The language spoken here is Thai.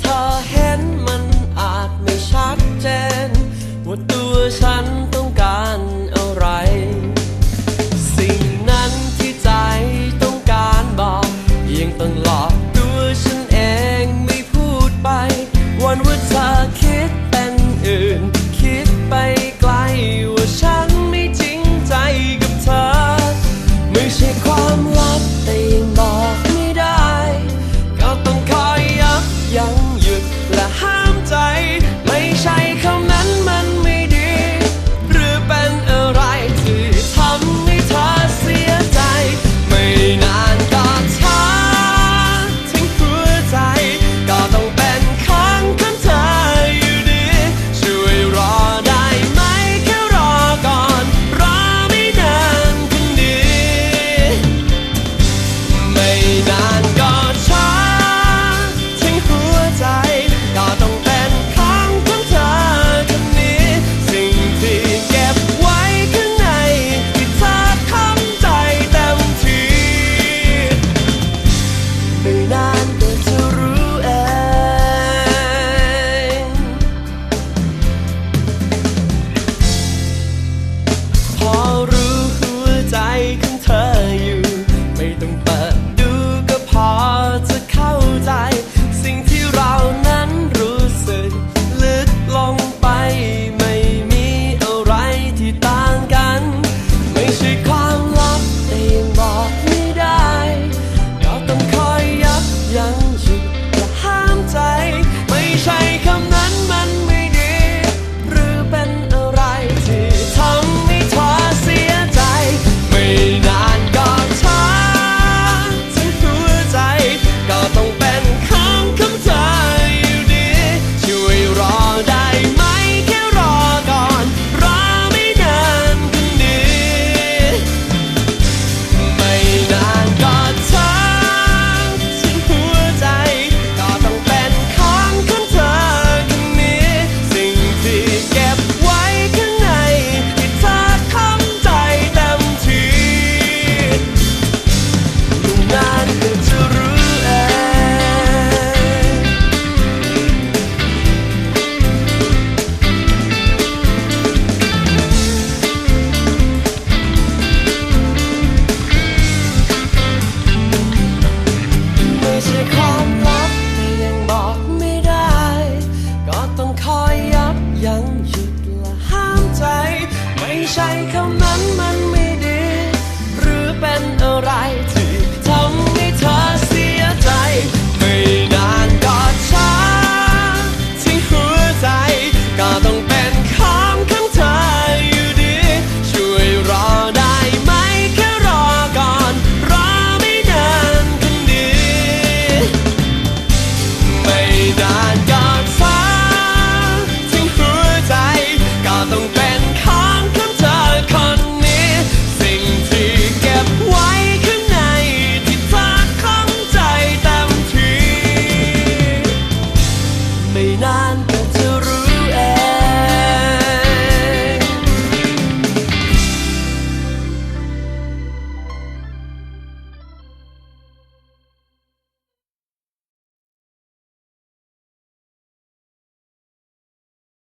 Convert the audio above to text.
เธอเห็นมันอาจไม่ชัดเจน ว่าตัวฉันต้องการอะไร สิ่งนั้นที่ใจต้องการบอกยังต้งหลอกตัวฉันเองไม่พูดไป วันว่าเธอคิดเป็นอื่น คิดไปไกลว่าฉันไม่จริงใจกับเธอ ไม่ใช่ความ ใช่คำนั้นมา